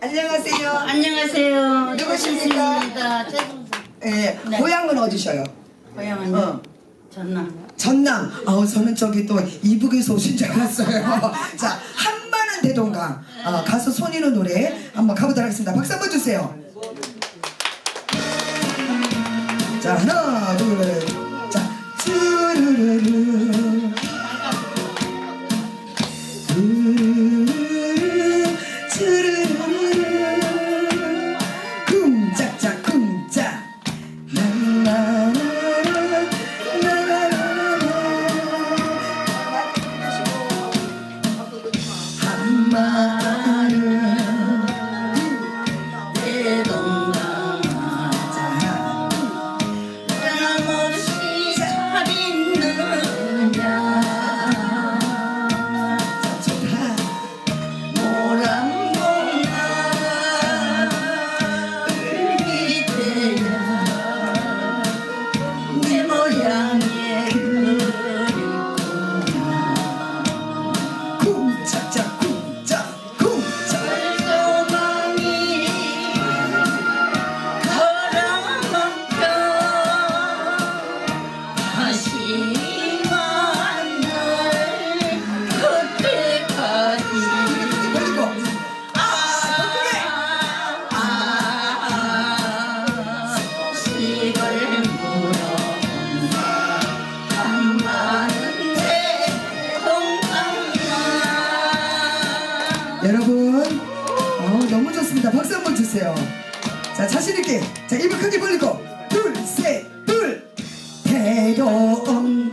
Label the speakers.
Speaker 1: 안녕하세요.
Speaker 2: 안녕하세요.
Speaker 1: 누구십니까?
Speaker 2: 최순입니다. 최순
Speaker 1: 예,
Speaker 2: 네.
Speaker 1: 고향은 어디셔요?
Speaker 2: 고향은요.
Speaker 1: 어.
Speaker 2: 전남.
Speaker 1: 전남. 아우 저는 저기 또 이북에서 오신 줄 알았어요. 자 한마는 대동강 어, 가수 손인우 노래 한번 가보도록 하겠습니다. 박수 한번 주세요. 자 하나 둘 여러분 어, 너무 좋습니다. 박수 한번 주세요. 자 자신 있게 자 입을 크게 벌리고 둘셋둘 대동강